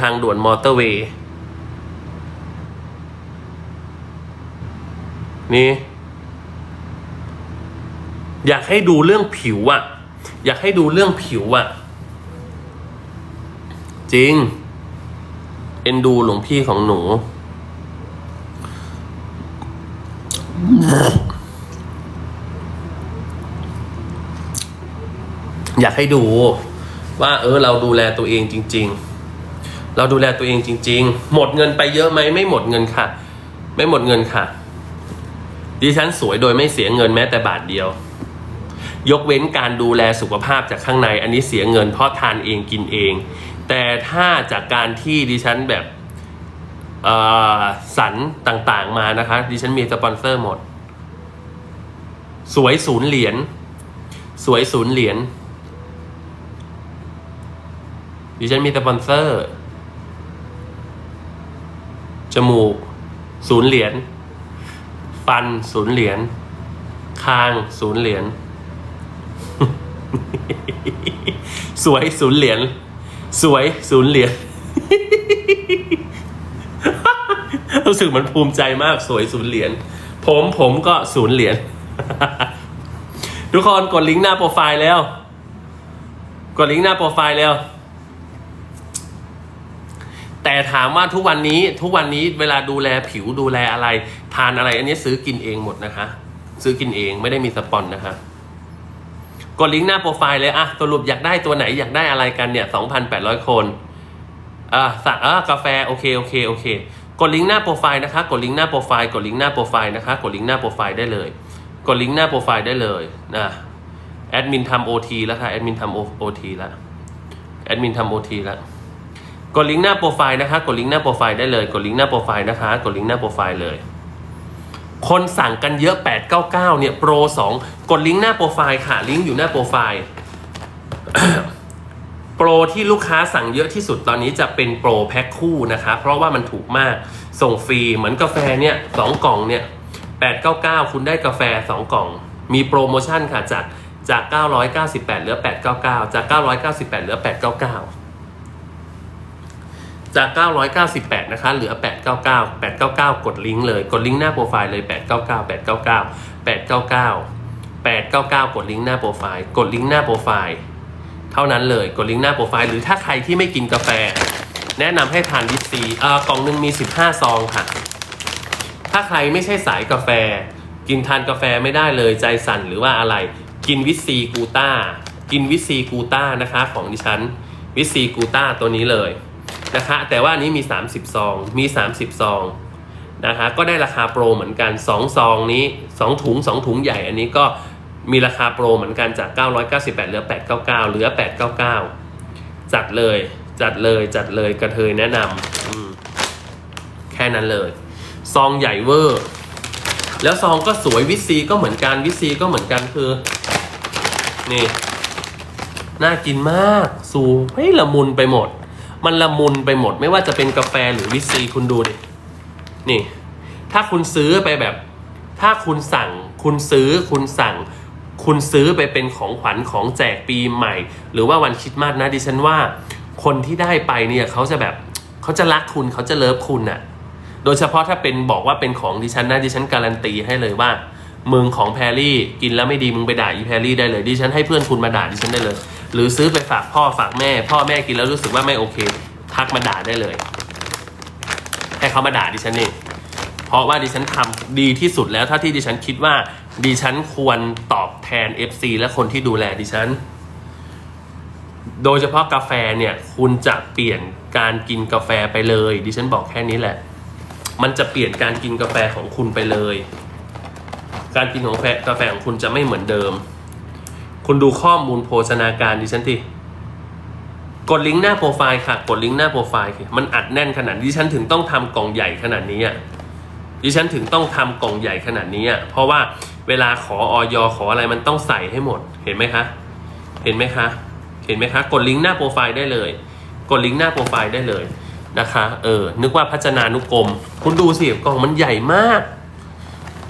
ทางด่วนมอเตอร์เวย์นี่ อยากให้ดูเรื่องผิวอะอยากให้ดูเรื่องผิวอะจริง เอ็นดูหลวงพี่ของหนู อยากให้ดูว่า เออ เราดูแลตัวเองจริง ๆ เราดูแลตัวเองจริง ๆ หมดเงินไปเยอะไหมไม่หมดเงินค่ะ ไม่หมดเงินค่ะ ดิฉันสวยโดยไม่เสียเงินแม้แต่บาทเดียว ยกเว้นการดูแลสุขภาพจากข้างใน อันนี้เสียเงินเพราะทานเองกินเอง แต่ถ้าจากการที่ดิฉันแบบสรรต่างๆมานะคะ ดิฉันมีสปอนเซอร์หมด สวยศูนย์เหรียญสวยศูนย์เหรียญดิฉันมีสปอนเซอร์ จมูกศูนย์เหรียญ ฟันศูนย์เหรียญ คางศูนย์เหรียญ สวยศูนย์เหรียญ สวยศูนย์เหรียญ รู้สึกเหมันภูมิใจมากสวยศูนย์เหรียญ ผมผมก็ศูนย์เหรียญ ทุกคนกดลิงก์หน้าโปรไฟล์แล้ว กดลิงก์หน้าโปรไฟล์แล้ว แต่ถามว่าทุกวันนี้ทุกวันนี้เวลาดูแลผิวดูแลอะไร ทานอะไร อันนี้ซื้อกินเองหมดนะคะ ซื้อกินเองไม่ได้มีสปอนนะคะกดลิงก์หน้าโปรไฟล์เลยอะสรุปอยากได้ตัวไหนอยากได้อะไรกันเนี่ย2,800 คนอะสั่งอะกาแฟโอเคโอเคโอเค กดลิงก์หน้าโปรไฟล์นะคะ กดลิงก์หน้าโปรไฟล์กดลิงก์หน้าโปรไฟล์นะคะกดลิงก์หน้าโปรไฟล์ได้เลย กดลิงก์หน้าโปรไฟล์ได้เลยนะแอดมินทำโอทีแล้วค่ะแอดมินทำโอทีแล้วแอดมินทำโอทีแล้ว กดลิงก์หน้าโปรไฟล์นะคะ กดลิงก์หน้าโปรไฟล์ได้เลย กดลิงก์หน้าโปรไฟล์นะคะ กดลิงก์หน้าโปรไฟล์เลย คนสั่งกันเยอะ 899 เนี่ยโปร2กดลิงก์หน้าโปรไฟล์ค่ะ ลิงก์อยู่หน้าโปรไฟล์โปรที่ลูกค้าสั่งเยอะที่สุดตอนนี้จะเป็นโปรแพ็คคู่นะคะ เพราะว่ามันถูกมากส่งฟรีเหมือนกาแฟเนี่ยสองกล่องเนี่ย899คุณได้กาแฟ2กล่อง มีโปรโมชั่นค่ะจากจาก998เหลือ899จาก998เหลือ899 จาก 998 นะคะ เหลือ 899 899 กดลิงก์เลย กดลิงก์หน้าโปรไฟล์เลย 899 899 899 899 กดลิงก์หน้าโปรไฟล์ กดลิงก์หน้าโปรไฟล์ เท่านั้นเลย กดลิงก์หน้าโปรไฟล์ หรือถ้าใครที่ไม่กินกาแฟ แนะนำให้ทานวิตซีเอ่อกล่องหนึ่งมี 15 ซองค่ะ ถ้าใครไม่ใช่สายกาแฟ กินทานกาแฟไม่ได้เลย ใจสั่นหรือว่าอะไร กินวิตซีกูต้า กินวิตซีกูต้านะคะ ของดิฉัน วิตซีกูต้าตัวนี้เลย นะคะแต่ว่านี้มี 30 ซอง มี 30 ซองนะคะก็ได้ราคาโปรเหมือนกัน 2 ซองนี้ 2 ถุง 2 ถุงใหญ่อันนี้ก็มีราคาโปรเหมือนกันจาก 998 เหลือ 899 เหลือ 899 จัดเลยจัดเลยจัดเลยกระเทยแนะนำแค่นั้นเลย ซองใหญ่เวอร์ แล้วซองก็สวยวิซีก็เหมือนกันวิซีก็เหมือนกันคือ นี่ น่ากินมาก สูเฮ้ละมุนไปหมด มันละมุนไปหมด ไม่ว่าจะเป็นกาแฟหรือวิซีคุณดูดิ นี่ ถ้าคุณซื้อไปแบบ ถ้าคุณสั่ง คุณซื้อ คุณสั่ง คุณซื้อไปเป็นของขวัญของแจกปีใหม่ หรือว่าวันคริดมาสนะดิฉันว่า คนที่ได้ไปเนี่ยเขาจะแบบเขาจะรักคุณเขาจะเลิฟคุณน่ะ โดยเฉพาะถ้าเป็นบอกว่าเป็นของดิฉันนะดิฉันการันตีให้เลยว่ามึงของแพรรี่กินแล้วไม่ดีมึงไปด่าอีแพรรี่ได้เลยดิฉันให้เพื่อนคุณมาด่าดิฉันได้เลย หรือซื้อไปฝากพ่อฝากแม่ พ่อแม่กินแล้วรู้สึกว่าไม่โอเค ทักมาด่าได้เลย ให้เขามาด่าดิฉันเองเพราะว่าดิฉันทำดีที่สุดแล้วถ้าที่ดิฉันคิดว่าดิฉันควรตอบแทน FC และคนที่ดูแลดิฉัน โดยเฉพาะกาแฟเนี่ย คุณจะเปลี่ยนการกินกาแฟไปเลย ดิฉันบอกแค่นี้แหละ มันจะเปลี่ยนการกินกาแฟของคุณไปเลย การกินของแฟกาแฟของคุณจะไม่เหมือนเดิม คุณดูข้อมูลโภชนาการดิฉันทีกดลิงก์หน้าโปรไฟล์ค่ะ กดลิงก์หน้าโปรไฟล์ค่ะมันอัดแน่นขนาดดิฉันถึงต้องทำกล่องใหญ่ขนาดนี้อะดิฉันถึงต้องทำกล่องใหญ่ขนาดนี้อะเพราะว่าเวลาขอออยขออะไรมันต้องใส่ให้หมดเห็นไหมคะเห็นไหมคะเห็นไหมคะกดลิงก์หน้าโปรไฟล์ได้เลย กดลิงก์หน้าโปรไฟล์ได้เลยนะคะเออนึกว่าพัฒนานุกรม คุณดูสิกล่องมันใหญ่มาก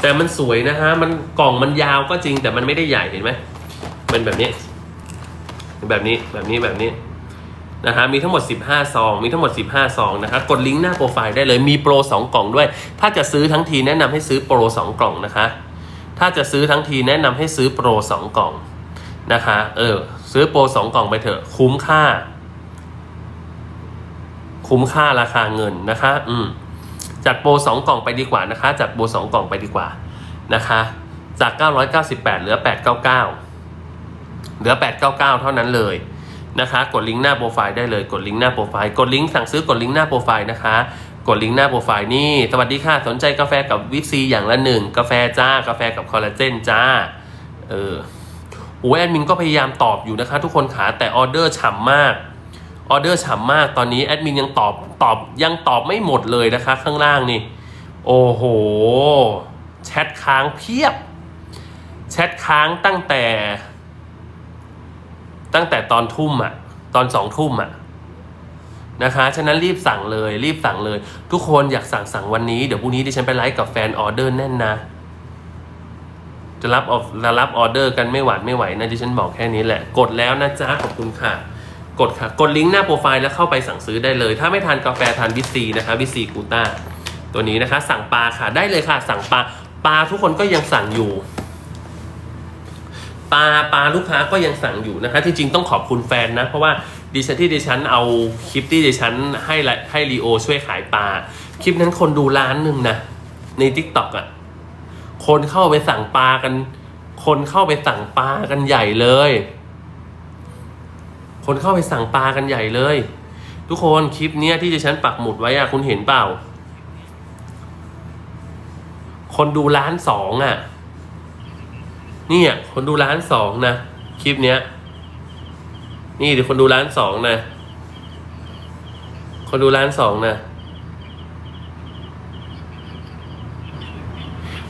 แต่มันสวยนะฮะมันกล่องมันยาวก็จริงแต่มันไม่ได้ใหญ่เห็นไหม มันแบบนี้ แบบนี้แบบนี้แบบนี้นะฮะมีทั้งหมด 15 ซอง มีทั้งหมด 15 ซองนะคะกดลิงก์หน้าโปรไฟล์ได้เลยมีโปร 2 กล่องด้วย ถ้าจะซื้อทั้งทีแนะนำให้ซื้อโปร 2 กล่องนะคะ ถ้าจะซื้อทั้งทีแนะนำให้ซื้อโปร 2 กล่องนะคะเออซื้อโปร 2 กล่องไปเถอะคุ้มค่า คุ้มค่าราคาเงินนะคะ อืมจัดโปร 2 กล่องไปดีกว่านะคะจัดโปร 2 กล่องไปดีกว่านะคะ จาก 998 เหลือ 899 เหลือ 899 เท่านั้นเลยนะคะ กดลิงก์หน้าโปรไฟล์ได้เลย กดลิงก์หน้าโปรไฟล์ กดลิงก์สั่งซื้อกดลิงก์หน้าโปรไฟล์นะคะ กดลิงก์หน้าโปรไฟล์นี่ สวัสดีค่ะ สนใจกาแฟกับวิซีอย่างละหนึ่ง กาแฟจ้า กาแฟกับคอลลาเจนจ้า เออโอ้แอดมินก็พยายามตอบอยู่นะคะ ทุกคนขาแต่ออเดอร์ฉ่ำมาก ออเดอร์ฉ่ำมาก ตอนนี้แอดมินยังตอบ ตอบ ยังตอบไม่หมดเลยนะคะ ข้างล่างนี่ โอ้โห แชทค้างเพียบ แชทค้างตั้งแต่ ตั้งแต่ตอนทุ่มอะตอนสองทุ่มอะนะคะ ฉะนั้นรีบสั่งเลย รีบสั่งเลย ทุกคนอยากสั่งสั่งวันนี้ เดี๋ยวพรุ่งนี้ดิฉันไปไลฟ์กับแฟนออเดอร์แน่นนะ จะรับออจะรับออเดอร์กันไม่หวาดไม่ไหวนะดิฉันบอกแค่นี้แหละ กดแล้วนะจ๊ะขอบคุณค่ะ กดค่ะ กดลิงก์หน้าโปรไฟล์แล้วเข้าไปสั่งซื้อได้เลย ถ้าไม่ทานกาแฟทานวิซีนะคะวิซีกูต้าตัวนี้นะคะ สั่งปลาค่ะได้เลยค่ะ สั่งปลาปลาทุกคนก็ยังสั่งอยู่ ปลาปลาลูกค้าก็ยังสั่งอยู่นะคะที่จริงต้องขอบคุณแฟนนะ เพราะว่าดิฉันที่ดิฉันเอาคลิปที่ดิฉันให้ให้ลีโอช่วยขายปลาคลิปนั้นคนดูล้านหนึ่งนะ ในทิกตอกอะ คนเข้าไปสั่งปลากัน คนเข้าไปสั่งปลากันใหญ่เลย คนเข้าไปสั่งปลากันใหญ่เลย ทุกคนคลิปเนี้ยที่ดิฉันปักหมุดไว้อะคุณเห็นเปล่า คนดูล้านสองอะ นี่ยคนดูล้านสองนะ คลิปเนี้ย นี่เดี๋ยวคนดูล้านสองนะ คนดูล้านสองนะ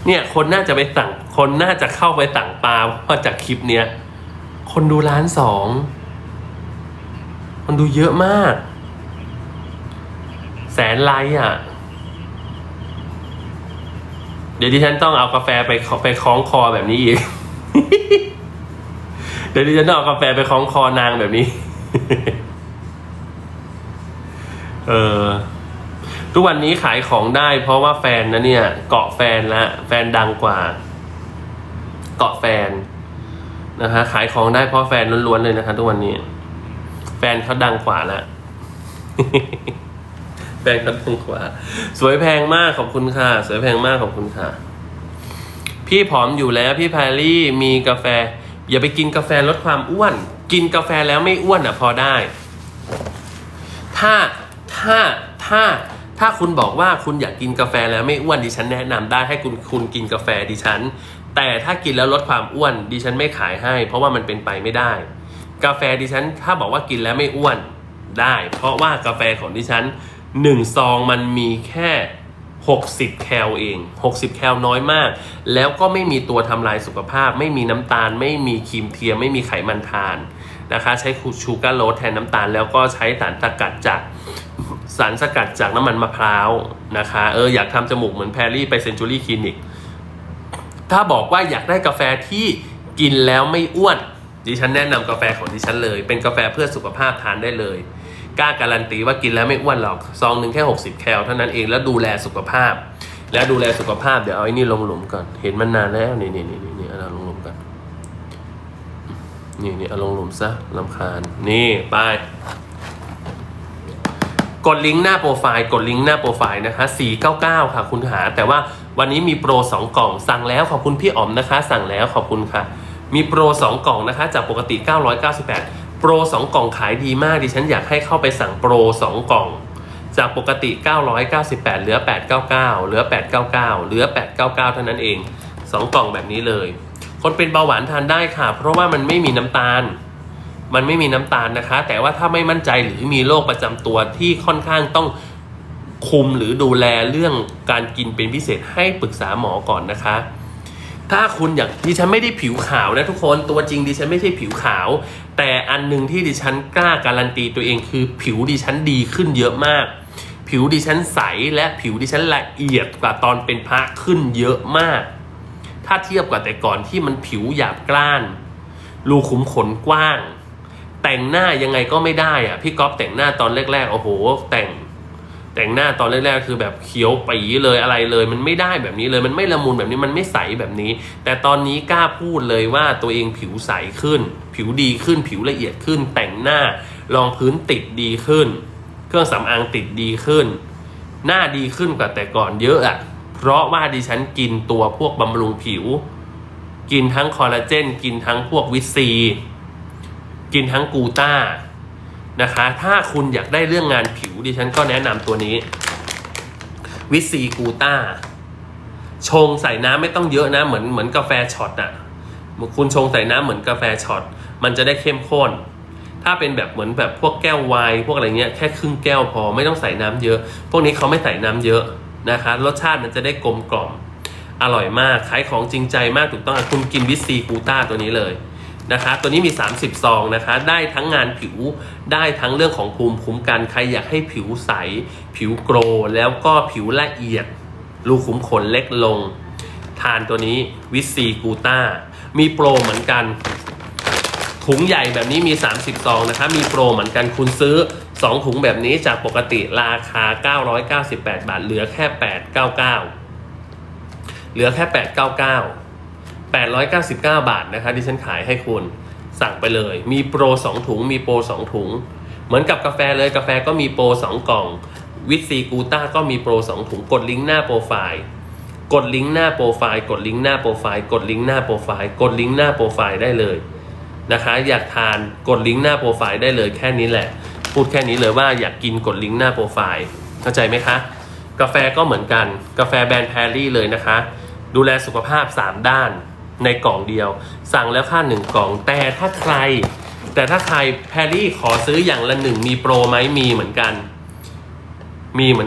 เนี่ยคนน่าจะไปสั่ง คนน่าจะเข้าไปสั่งปลาเพราะจากคลิปเนี้ย คนดูล้านสอง คนดูเยอะมาก แสนไลค์อะเดี๋ยวดิฉันต้องเอากาแฟไปไปคล้องคอแบบนี้อีก เดี๋ยวดิฉันต้องเอากาแฟไปคล้องคอนางแบบนี้ เออ ทุกวันนี้ขายของได้ เพราะว่าแฟนนะเนี่ย เกาะแฟนละแฟนดังกว่า เกาะแฟนนะฮะขายของได้เพราะแฟนล้วนๆเลยนะคะทุกวันนี้ แฟนเขาดังกว่าละแฟนเขาดังกว่า สวยแพงมากขอบคุณค่ะ สวยแพงมากขอบคุณค่ะ พี่ผอมอยู่แล้วพี่แพรรี่มีกาแฟ อย่าไปกินกาแฟลดความอ้วน กินกาแฟแล้วไม่อ้วนอะพอได้ ถ้าถ้าถ้าถ้าคุณบอกว่าคุณอยากกินกาแฟแล้วไม่อ้วนดิฉันแนะนำได้ให้คุณคุณกินกาแฟดิฉัน แต่ถ้ากินแล้วลดความอ้วนดิฉันไม่ขายให้ เพราะว่ามันเป็นไปไม่ได้ กาแฟดิฉัน ถ้าบอกว่ากินแล้วไม่อ้วนได้ เพราะว่ากาแฟของดิฉันหนึ่งซองมันมีแค่ 60 แคลเอง 60 แคลน้อยมาก แล้วก็ไม่มีตัวทำลายสุขภาพ ไม่มีน้ำตาล ไม่มีครีมเทียม ไม่มีไขมันทานนะคะ ใช้ชูการ์โรสแทนน้ำตาล แล้วก็ใช้สารสกัดจากสารสกัดจากน้ำมันมะพร้าวนะคะ เอออยากทำจมูกเหมือนแพรรี่ไปเซนจูรี่คลินิก ถ้าบอกว่าอยากได้กาแฟที่กินแล้วไม่อ้วน ดิฉันแนะนำกาแฟของดิฉันเลย เป็นกาแฟเพื่อสุขภาพทานได้เลย กล้าการันตีว่ากินแล้วไม่อ้วนหรอก ซองหนึ่งแค่ 60 แคลเท่านั้นเองแล้วดูแลสุขภาพ แล้วดูแลสุขภาพเดี๋ยวเอาไอ้นี่ลงหลุมก่อน เห็นมันนานแล้วนี่นี่นี่นี่นี่เอาลงหลุมก่อนนี่นี่เอาลงหลุมซะลำคาญนี่ไปกดลิงก์หน้าโปรไฟล์กดลิงก์หน้าโปรไฟล์นะคะ 499 ค่ะคุณหา แต่ว่าวันนี้มีโปร 2 กล่องสั่งแล้วขอบคุณพี่อ๋อมนะคะ สั่งแล้วขอบคุณค่ะ มีโปร 2 กล่องนะคะ จากปกติ 998 โปร 2 กล่องขายดีมาก ดิฉันอยากให้เข้าไปสั่งโปร 2 กล่อง จากปกติ 998 เหลือ 899 เหลือ 899 เหลือ 899 เท่านั้นเอง 2 กล่องแบบนี้เลย คนเป็นเบาหวานทานได้ค่ะ เพราะว่ามันไม่มีน้ำตาล มันไม่มีน้ำตาลนะคะ แต่ว่าถ้าไม่มั่นใจหรือมีโรคประจำตัวที่ค่อนข้างต้องคุมหรือดูแลเรื่องการกินเป็นพิเศษให้ปรึกษาหมอก่อนนะคะ ถ้าคุณอยากดิฉันไม่ได้ผิวขาวนะทุกคนตัวจริงดิฉันไม่ใช่ผิวขาว แต่อันหนึ่งที่ดิฉันกล้าการันตีตัวเองคือผิวดิฉันดีขึ้นเยอะมาก ผิวดิฉันใสและผิวดิฉันละเอียดกว่าตอนเป็นพระขึ้นเยอะมาก ถ้าเทียบกับแต่ก่อนที่มันผิวหยาบกร้าน รูขุมขนกว้าง แต่งหน้ายังไงก็ไม่ได้อะพี่ก๊อฟแต่งหน้าตอนแรกๆโอ้โห แต่ง แต่งหน้าตอนแรกๆคือแบบเขียวปีเลยอะไรเลย มันไม่ได้แบบนี้เลยมันไม่ละมุนแบบนี้มันไม่ใสแบบนี้ แต่ตอนนี้กล้าพูดเลยว่าตัวเองผิวใสขึ้น ผิวดีขึ้น ผิวละเอียดขึ้น แต่งหน้ารองพื้นติดดีขึ้น เครื่องสำอางติดดีขึ้น หน้าดีขึ้นกว่าแต่ก่อนเยอะอะเพราะว่าดิฉันกินตัวพวกบำรุงผิว กินทั้งคอลลาเจน กินทั้งพวกวิตซี กินทั้งกูต้า นะคะ ถ้าคุณอยากได้เรื่องงานผิวดิฉันก็แนะนำตัวนี้ วิซีกูต้า ชงใส่น้ำไม่ต้องเยอะนะ เหมือนเหมือนกาแฟช็อตอะคุณชงใส่น้ำเหมือนกาแฟช็อต มันจะได้เข้มข้น ถ้าเป็นแบบเหมือนแบบพวกแก้วไวน์พวกอะไรเงี้ยแค่ครึ่งแก้วพอไม่ต้องใส่น้ำเยอะ พวกนี้เขาไม่ใส่น้ำเยอะนะคะ รสชาติมันจะได้กลมกล่อมอร่อยมากขายของจริงใจมากถูกต้องคุณกินวิซีกูต้าตัวนี้เลย นะคะตัวนี้มี 30 ซองนะคะ ได้ทั้งงานผิวได้ทั้งเรื่องของภูมิคุ้มกันใครอยากให้ผิวใส ผิวโกรแล้วก็ผิวละเอียด รูขุมขนเล็กลง ทานตัวนี้วิซีกูต้ามีโปรเหมือนกัน ถุงใหญ่แบบนี้มี 30 ซองนะคะ มีโปรเหมือนกันคุณซื้อ 2 ถุงแบบนี้จากปกติราคา 998 บาท เหลือแค่ 899 เหลือแค่ 899 899 บาทนะคะที่ฉันขายให้คุณสั่งไปเลย มีโปร 2 ถุง มีโปร 2 ถุง เหมือนกับกาแฟเลยกาแฟก็มีโปร 2 กล่อง วิตซีกูต้าก็มีโปร 2 ถุง กดลิงก์หน้าโปรไฟล์กดลิงก์หน้าโปรไฟล์กดลิงก์หน้าโปรไฟล์กดลิงก์หน้าโปรไฟล์กดลิงก์หน้าโปรไฟล์ได้เลยนะคะ อยากทานกดลิงก์หน้าโปรไฟล์ได้เลยแค่นี้แหละ พูดแค่นี้เลยว่าอยากกินกดลิงก์หน้าโปรไฟล์เข้าใจไหมคะ กาแฟก็เหมือนกัน กาแฟแบรนด์แพรรี่เลยนะคะ ดูแลสุขภาพ 3 ด้าน ในกล่องเดียว สั่งแล้วค่า1กล่อง แต่ถ้าใคร แต่ถ้าใครแพรรี่ขอซื้ออย่างละหนึ่งมีโปรไหมมีเหมือนกัน มีเหมือน